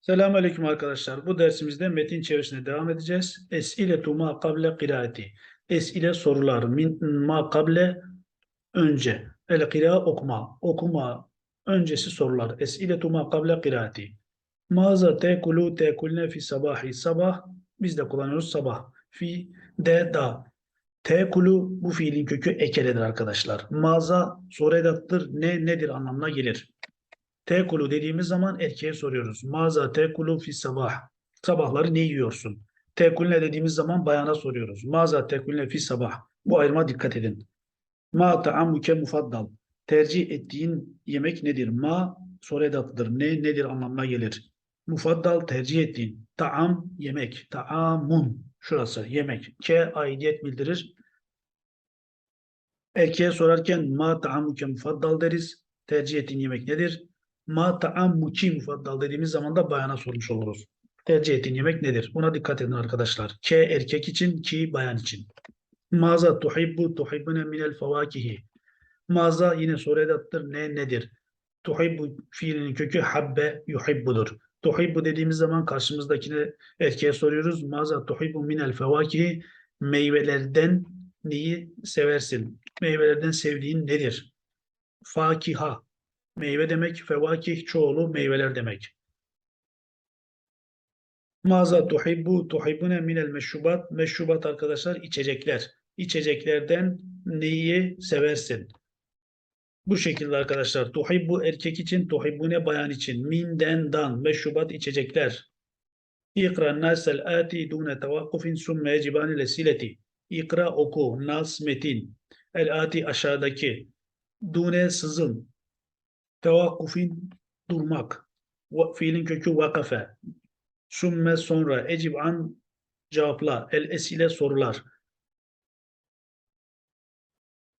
Selamünaleyküm arkadaşlar. Bu dersimizde metin çevirisine devam edeceğiz. Es'ile tu ma kable kiraati. Es'ile sorular. Min ma kable önce. El kira okuma. Okuma öncesi sorular. Es'ile tu ma kable kiraati. Maza tekulu tekulne fi sabahi. Sabah biz de kullanıyoruz sabah. Fi de da. Tekulu bu fiilin kökü ekeledir arkadaşlar. Maza soru edattır. Ne nedir anlamına gelir. Tekulu dediğimiz zaman erkeğe soruyoruz. Maza tekulu fi sabah. Sabahları ne yiyorsun? Tekulne dediğimiz zaman bayana soruyoruz. Maza tekulne fi sabah. Bu ayrıma dikkat edin. Ma ta'ammuke mufaddal. Tercih ettiğin yemek nedir? Ma soru edatıdır. Ne nedir anlamına gelir. Mufaddal tercih ettiğin. Ta'am yemek. Ta'amun. Şurası yemek. Ke aidiyet bildirir. Erkeğe sorarken ma ta'ammuke mufaddal deriz. Tercih ettiğin yemek nedir? Ma ta'ammuki mufaddal dediğimiz zaman da bayana sormuş oluruz. Tercih ettiğin yemek nedir? Buna dikkat edin arkadaşlar. Ke erkek için, ki bayan için. Maza tuhibbu tuhibbune minel fevakihi. Maza yine soru edattır. Ne nedir? Tuhibbu fiilinin kökü habbe yuhibbudur. Tuhibbu dediğimiz zaman karşımızdakine erkeğe soruyoruz. Maza tuhibbu minel fevakihi. Meyvelerden neyi seversin? Meyvelerden sevdiğin nedir? Fakiha. Meyve demek, fevakih çoğulu meyveler demek. Maza tuhibbu tuhibbune minel meşrubat. Meşrubat arkadaşlar içecekler. İçeceklerden neyi seversin? Bu şekilde arkadaşlar. Tuhibbu erkek için, tuhibbune bayan için. Minden dan. Meşrubat içecekler. İkra nasel ati dune tevakkufin summe ecibani lesileti. İkra oku. Nas metin. El ati aşağıdaki. Dune sızın. Tevakkufin durmak. Fiilin kökü vakafe. Sümme sonra. Ecib an cevapla. El esile sorular.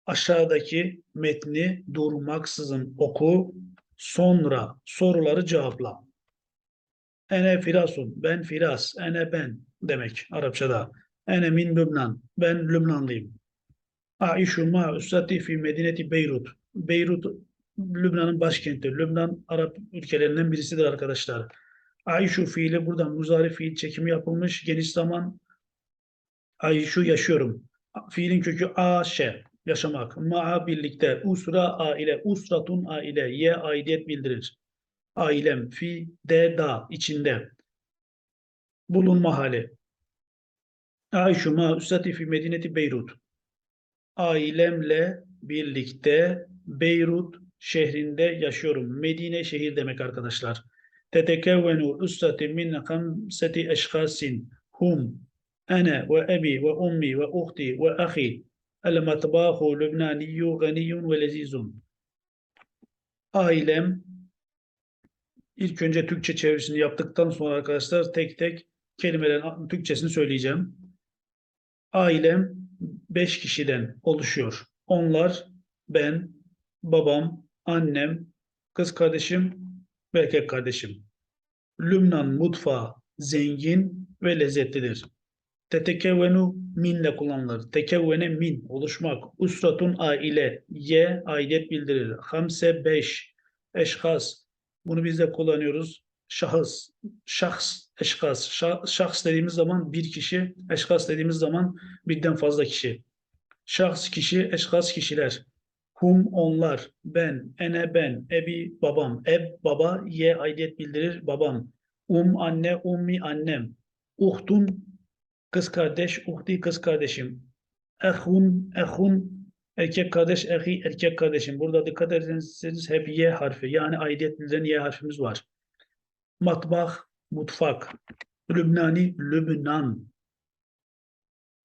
Aşağıdaki metni durmaksızın oku. Sonra soruları cevapla. Ene firasun. Ben firas. Ene ben demek Arapçada. Ene min Lübnan. Ben Lübnanlıyım. Aişu ma üssati fi medineti Beyrut. Beyrut Lübnan'ın başkenti. Lübnan Arap ülkelerinden birisidir arkadaşlar. Aişu fiili buradan muzari fiil çekimi yapılmış. Geniş zaman Aişu yaşıyorum. Fiilin kökü aşe yaşamak. Ma'a birlikte. Usra aile. Usratun aile. Ye aidiyet bildirir. Ailem. Fi de da içinde. Bulunma hali. Aişu ma üssati fi medineti Beyrut. Ailemle birlikte Beyrut şehrinde yaşıyorum. Medine şehir demek arkadaşlar. Tetekevvenu üssati min hamseti eşhasin hum ene ve ebi ve ummi ve uhti ve ahi el matbahu lübnaniyyu ganiyyun ve lezizun. Ailem ilk önce Türkçe çevirisini yaptıktan sonra arkadaşlar tek tek kelimelerin Türkçesini söyleyeceğim. Ailem beş kişiden oluşuyor. Onlar ben, babam, annem, kız kardeşim ve erkek kardeşim. Lübnan mutfağı zengin ve lezzetlidir. Tetekevvenu minle kullanılır. Tekevvene min, oluşmak. Usratun aile, ye, aidiyet bildirir. Hamse beş, eşhas. Bunu biz de kullanıyoruz. Şahıs, şahs, eşhas. Şah- Şahs dediğimiz zaman bir kişi, eşhas dediğimiz zaman birden fazla kişi. Şahs kişi, eşhas kişiler. Hum onlar, ben, ene ben, ebi babam, eb baba, ye aidiyet bildirir babam. Um anne, ummi annem. Uhtun kız kardeş, uhti kız kardeşim. Ehun, ehun erkek kardeş, ehi erkek kardeşim. Burada dikkat ederseniz hep ye harfi yani aidiyet bildiren ye harfimiz var. Matbah, mutfak. Lübnani, Lübnan.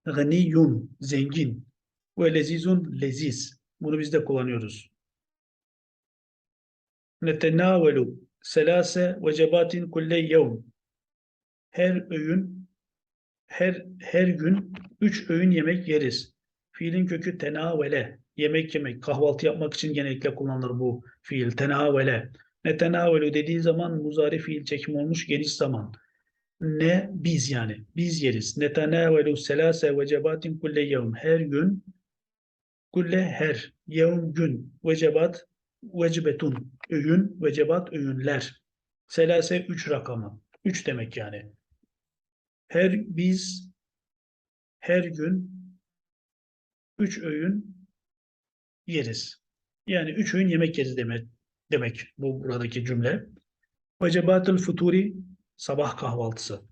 Ganiyun, zengin. Ve lezizun, leziz. Bunu biz de kullanıyoruz. Netenavelu selase vecebatin kulle yevm. Her öğün, her her gün üç öğün yemek yeriz. Fiilin kökü tenavele, yemek yemek, kahvaltı yapmak için genellikle kullanılır bu fiil. Tenavele. Netenavelu dediği zaman muzari fiil çekim olmuş geniş zaman. Ne? Biz yani. Biz yeriz. Netenavelu selase vecebatin kulle yevm. Her gün Kulle her, yevm gün, vecebat, vecibetun, öğün, vecebat, öğünler. Selase üç rakamı. Üç demek yani. Her biz her gün üç öğün yeriz. Yani üç öğün yemek yeriz demek, demek bu buradaki cümle. Vecebatul futuri sabah kahvaltısı.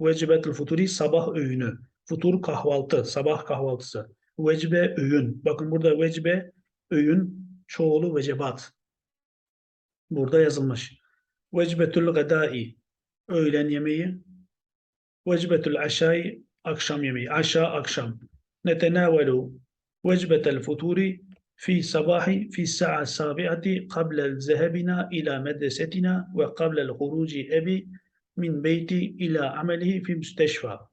Vecebatul futuri sabah öğünü. Futur kahvaltı, sabah kahvaltısı vecibe öğün. Bakın burada vecibe öğün çoğulu vecebat. Burada yazılmış. Vecbetül gadai öğlen yemeği. Vecbetül aşay akşam yemeği. Aşa akşam. Netenavelu vecbetel futuri fi sabahi fi sa'a sabi'ati qablel zehebina ila medresetina ve qabla qablel huruci ebi min beyti ila amelihi fi müsteşfa.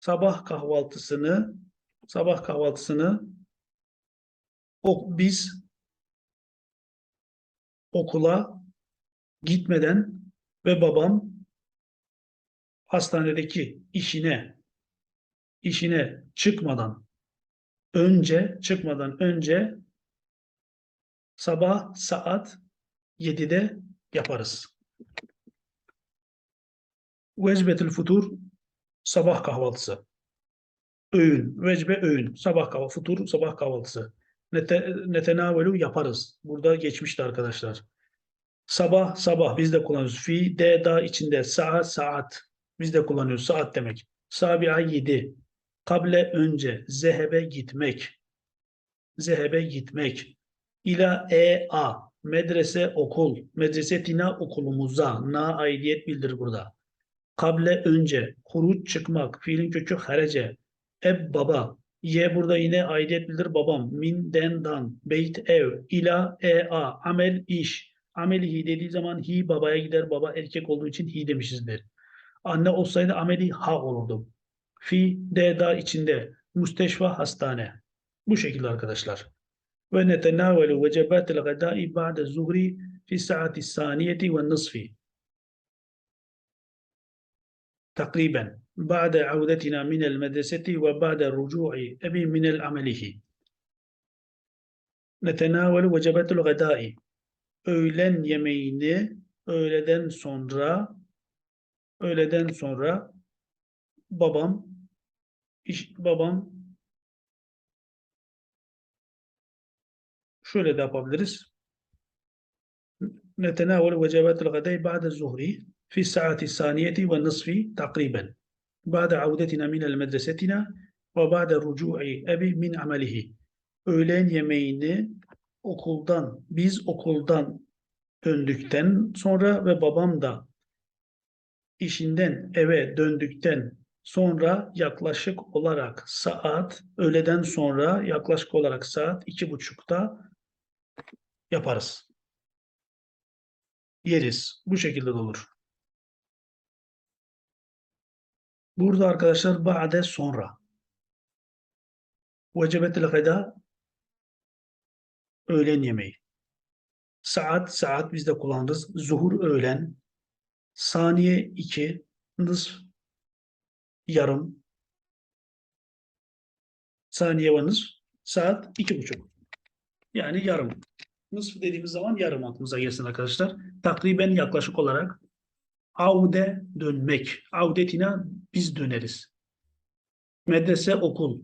Sabah kahvaltısını sabah kahvaltısını o, biz okula gitmeden ve babam hastanedeki işine işine çıkmadan önce çıkmadan önce sabah saat 7'de yaparız. Vecbetül futur sabah kahvaltısı. Öğün, vecbe öğün, sabah kahvaltısı, futur sabah kahvaltısı. Nete, netenavelu yaparız. Burada geçmişti arkadaşlar. Sabah sabah biz de kullanıyoruz. Fi de da içinde saat saat biz de kullanıyoruz. Saat demek. Sabiha 7. Kable önce zehebe gitmek. Zehebe gitmek. İla e a medrese okul. Medresetina okulumuza. Na aidiyet bildir burada. Kable önce. Huruç çıkmak. Fiilin kökü harece. Eb baba. Ye burada yine aidiyet bildir babam. Min den dan. Beyt ev. İla e a. Amel iş. Ameli hi dediği zaman hi babaya gider. Baba erkek olduğu için hi demişizdir. Anne olsaydı ameli ha olurdu. Fi de da içinde. Müsteşfa hastane. Bu şekilde arkadaşlar. Ve netenavelu vecebatel gadai ba'de zuhri fi saati saniyeti ve nisfi. تقريبا بعد عودتنا من المدرسة وبعد رجوع أبي من العمله. نتناول وجبات الغداء. öğlen yemeğini öğleden sonra öğleden sonra babam iş, babam şöyle yapabiliriz. نتناول وجبات الغداء بعد الظهر. في الساعة الثانية والنصف تقريبا بعد عودتنا من المدرستنا وبعد رجوع أبي من عمله öğlen yemeğini okuldan biz okuldan döndükten sonra ve babam da işinden eve döndükten sonra yaklaşık olarak saat öğleden sonra yaklaşık olarak saat iki buçukta yaparız. Yeriz. Bu şekilde de olur. Burada arkadaşlar ba'de sonra. Vecebetil gıda öğlen yemeği. Saat saat biz de kullanırız. Zuhur öğlen. Saniye 2 nısf yarım. Saniye ve nısf saat iki buçuk. Yani yarım. Nısf dediğimiz zaman yarım aklımıza gelsin arkadaşlar. Takriben yaklaşık olarak Avde dönmek. Avdetina biz döneriz. Medrese okul.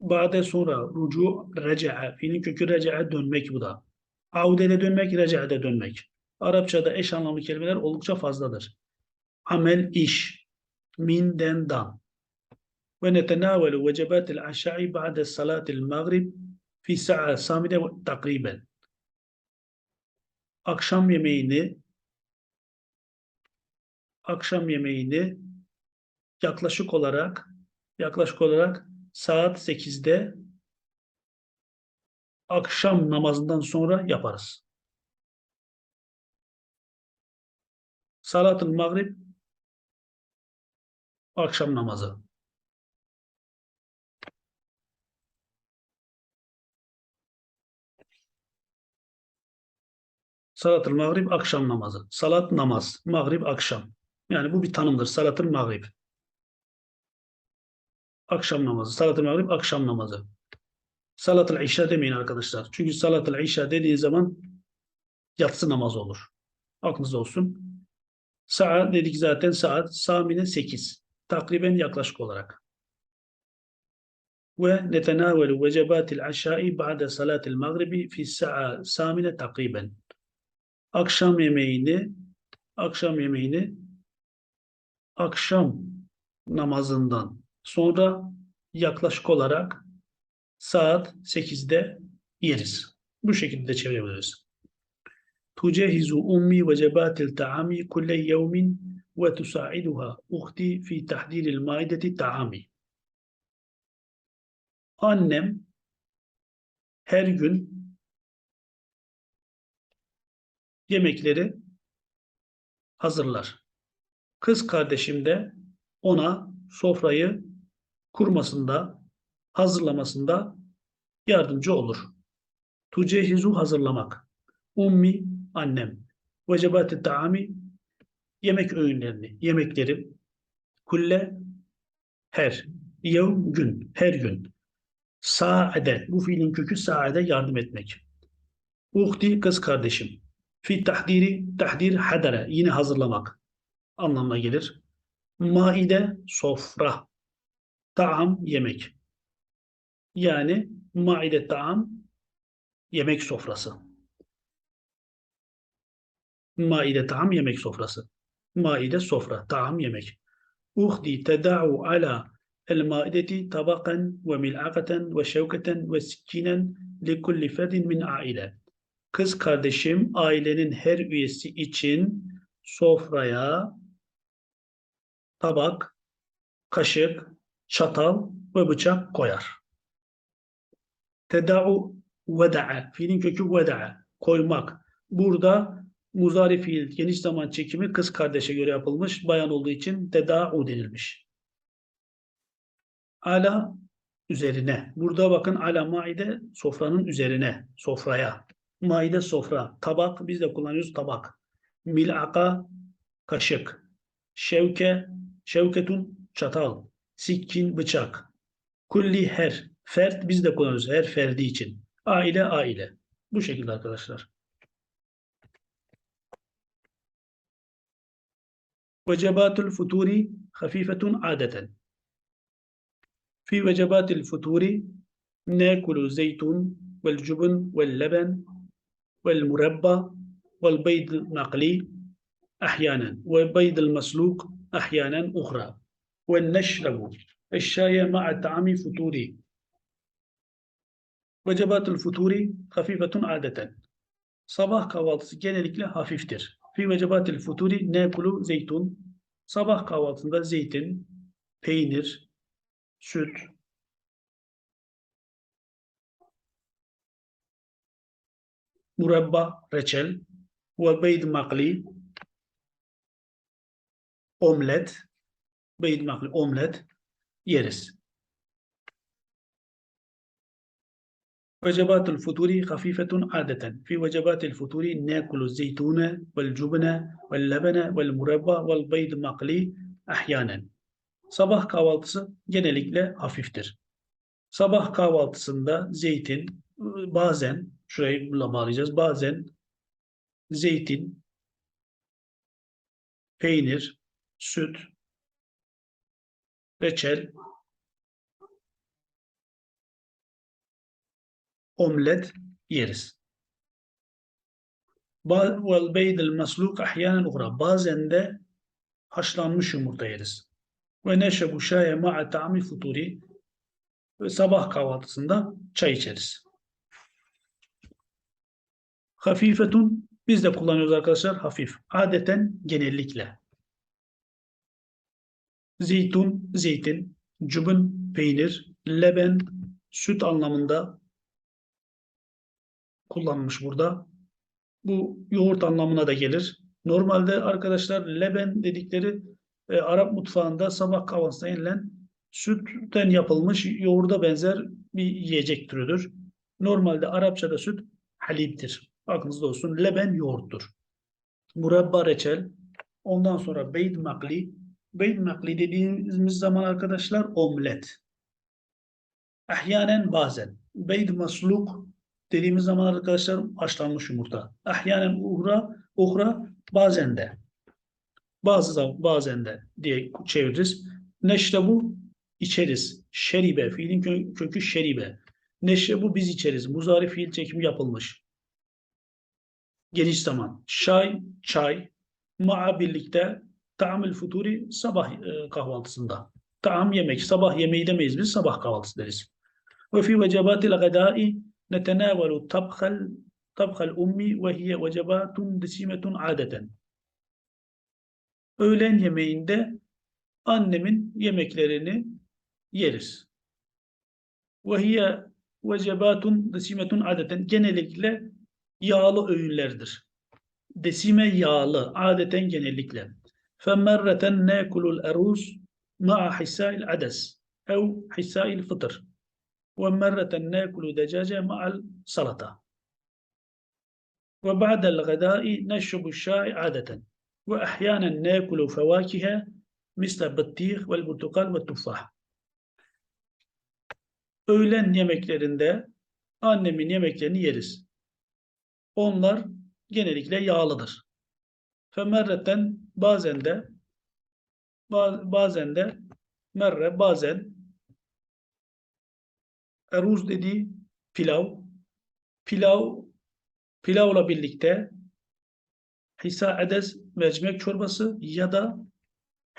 Bade sonra rucu reca'a. Fiilin kökü reca'a dönmek bu da. Avde'de dönmek, reca'de dönmek. Arapçada eş anlamlı kelimeler oldukça fazladır. Amel, iş. Min, den, dan. Ve netenavelu vecebatil aşa'i ba'de salatil maghrib fi sa'a samide takriben. Akşam yemeğini akşam yemeğini yaklaşık olarak yaklaşık olarak saat 8'de akşam namazından sonra yaparız. Salat-ı Maghrib akşam namazı. Salat-ı Maghrib akşam namazı. Salat namaz, Maghrib akşam. Yani bu bir tanımdır. Salat-ı Maghrib. Akşam namazı. Salat-ı Maghrib akşam namazı. Salat-ı İşa demeyin arkadaşlar. Çünkü Salat-ı İşa dediği zaman yatsı namazı olur. Aklınızda olsun. Saat dedik zaten saat. Samine 8. Takriben yaklaşık olarak. Ve netenavelu vecebatil aşai ba'de salatil magribi fi sa'a samine takriben. Akşam yemeğini akşam yemeğini akşam namazından sonra yaklaşık olarak saat 8'de yeriz. Bu şekilde çevirebiliriz. Tucehizu ummi ve cebatil ta'ami kulle yevmin ve tusaiduha uhti fi tahdiril maideti ta'ami. Annem her gün yemekleri hazırlar. Kız kardeşim de ona sofrayı kurmasında, hazırlamasında yardımcı olur. Tucehizu hazırlamak. Ummi annem. Vecebat-ı taami yemek öğünlerini, yemekleri kulle her, yevm gün, her gün. Saade, bu fiilin kökü saade yardım etmek. Uhti kız kardeşim. Fi tahdiri, tahdir hadere, yine hazırlamak anlamına gelir. Maide sofra. Taam yemek. Yani maide taam yemek sofrası. Maide taam yemek sofrası. Maide sofra, taam yemek. Uhdi teda'u ala el maideti tabakan ve mil'akaten ve şevketen ve sikkinen li kulli ferdin min aile. Kız kardeşim ailenin her üyesi için sofraya tabak, kaşık, çatal ve bıçak koyar. Teda'u veda'a. Fiilin kökü veda'a. Koymak. Burada muzari fiil geniş zaman çekimi kız kardeşe göre yapılmış. Bayan olduğu için teda'u denilmiş. Ala üzerine. Burada bakın ala maide sofranın üzerine. Sofraya. Maide sofra. Tabak biz de kullanıyoruz tabak. Mil'aka kaşık. Şevke شوكة شطال سكين bıçak. كلي her fert biz de kullanıyoruz her ferdi için. Aile aile. Bu şekilde arkadaşlar. وجبات الفطور خفيفة عادة في وجبات الفطور ناكل زيتون والجبن واللبن والمربى والبيض المقلي أحيانا والبيض المسلوق أحيانا أخرى. ونشرب الشاي مع طعام فطوري وجبات الفطور خفيفة عادة. صباح kahvaltısı genellikle hafiftir. في وجبات الفطور ناكل زيتون. صباح kahvaltında زيتون بينر süt مربى رشل وبيض مقلي. omlet, beyd makli, omlet yeriz. وجبات الفطور خفيفة عادة في وجبات الفطور ناكل الزيتون والجبن واللبن والمربى والبيض مقلي أحيانا Sabah kahvaltısı genellikle hafiftir. Sabah kahvaltısında zeytin, bazen, şurayı bağlayacağız, bazen zeytin, peynir, süt, reçel, omlet yeriz. Vel beydel masluk ahyanen uhra. Bazen de haşlanmış yumurta yeriz ve neşebu şaye ma'a ta'mi futuri ve sabah kahvaltısında çay içeriz. Hafifetun biz de kullanıyoruz arkadaşlar hafif. Adeten genellikle. Zeytun, zeytin, cubun, peynir, leben, süt anlamında kullanmış burada. Bu yoğurt anlamına da gelir. Normalde arkadaşlar leben dedikleri e, Arap mutfağında sabah kahvaltısına yenilen sütten yapılmış yoğurda benzer bir yiyecek türüdür. Normalde Arapçada süt haliptir. Aklınızda olsun. Leben yoğurttur. Murabba reçel. Ondan sonra beyd makli. Beyd makli dediğimiz zaman arkadaşlar omlet. Ahyanen bazen. Beyd masluk dediğimiz zaman arkadaşlar haşlanmış yumurta. Ahyanen uhra, uhra bazen de. Bazı bazen de diye çeviririz. Neşrebu içeriz. Şeribe fiilin kö- kökü şeribe. Neşrebu biz içeriz. Muzari fiil çekimi yapılmış. Geniş zaman. Şay, çay. Ma'a birlikte ta'amül futuri sabah e, kahvaltısında. Ta'am yemek. Sabah yemeği demeyiz biz. Sabah kahvaltısı deriz. Ve fi vecabatil gadai netenavalu tabkhal tabkhal ummi ve hiye vecabatun desimetun adeten. Öğlen yemeğinde annemin yemeklerini yeriz. Ve hiye vecebatun desimetun adeten. Genellikle yağlı öğünlerdir. Desime yağlı, adeten genellikle. فَمَرَّةً نَاكُلُ الْأَرُوسِ مَعَ حِسَاءِ الْعَدَسِ اَوْ حِسَاءِ الْفِطْرِ وَمَرَّةً نَاكُلُ دَجَاجَ مَعَ السَّلَطَةِ وبعد الغداء نشرب الشاي عادة وأحيانا ناكل فواكه مثل البطيخ والبرتقال والتفاح Öğlen yemeklerinde annemin yemeklerini yeriz. Onlar genellikle yağlıdır. Femerreten bazen de ba- bazen de merre bazen eruz dediği pilav pilav pilavla birlikte hisa edes mercimek çorbası ya da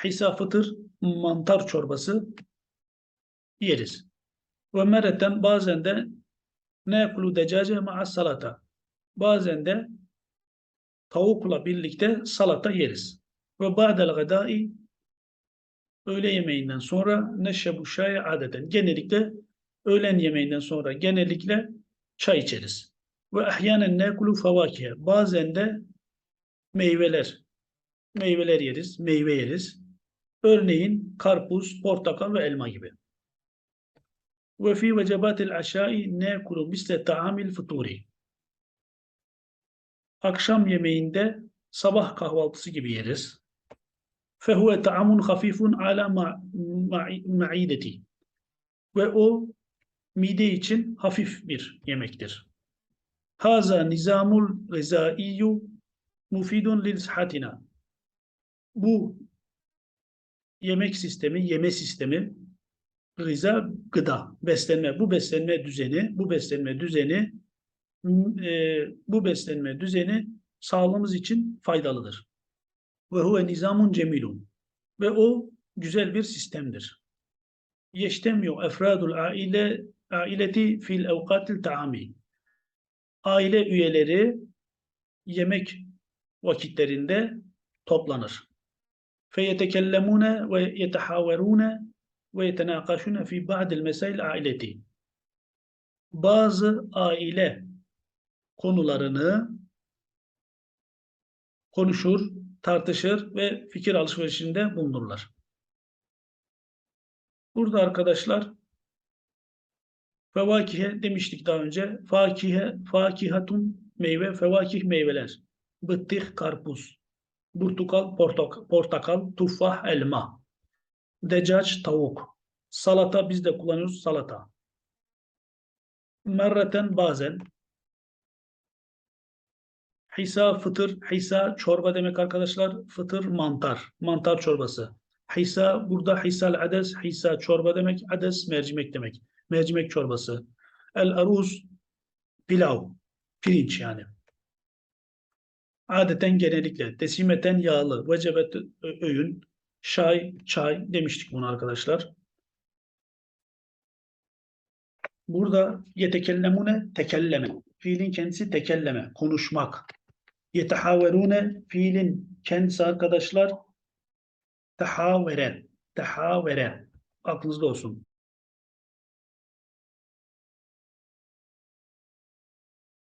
hisa fıtır mantar çorbası yeriz. Ve mereten bazen de nekulu decace ma'a salata. Bazen de tavukla birlikte salata yeriz. Ve ba'del gadai öğle yemeğinden sonra neşebu şaya adeten. Genellikle öğlen yemeğinden sonra genellikle çay içeriz. Ve ahyanen nekulu favakihe. Bazen de meyveler. Meyveler yeriz, meyve yeriz. Örneğin karpuz, portakal ve elma gibi. Ve fi vecebatil aşai nekulu misle taamil futuri. Akşam yemeğinde sabah kahvaltısı gibi yeriz. Fehuve taamun hafifun ala ma- ma- maideti. Ve o mide için hafif bir yemektir. Haza nizamul gızaiyyu mufidun lil sıhhatina. Bu yemek sistemi, yeme sistemi gıza, gıda, beslenme. Bu beslenme düzeni, bu beslenme düzeni e, bu beslenme düzeni sağlığımız için faydalıdır. Ve huve nizamun cemilun. Ve o güzel bir sistemdir. Yeştemiyor efradul aile aileti fil evkatil taami. Aile üyeleri yemek vakitlerinde toplanır. Feyetekellemune ve yetehaverune ve yetenakaşune fi ba'dil mesail aileti. Bazı aile konularını konuşur, tartışır ve fikir alışverişinde bulunurlar. Burada arkadaşlar fevakihe demiştik daha önce. Fakihe, fakihatun meyve, fevakih meyveler. Bıttih karpuz, portakal, portak, portakal, tufah, elma. Decac, tavuk. Salata biz de kullanıyoruz salata. Merreten bazen. Hisa fıtır, hisa çorba demek arkadaşlar. Fıtır mantar, mantar çorbası. Hisa burada hisal ades, hisa çorba demek, ades mercimek demek. Mercimek çorbası. El aruz pilav, pirinç yani. Adeten genellikle desimeten yağlı, vecebet öğün, çay, çay demiştik bunu arkadaşlar. Burada yetekellemune tekelleme. Fiilin kendisi tekelleme, konuşmak. Yetehaverune fiilin kendisi arkadaşlar tehavere, tehavere. Aklınızda olsun.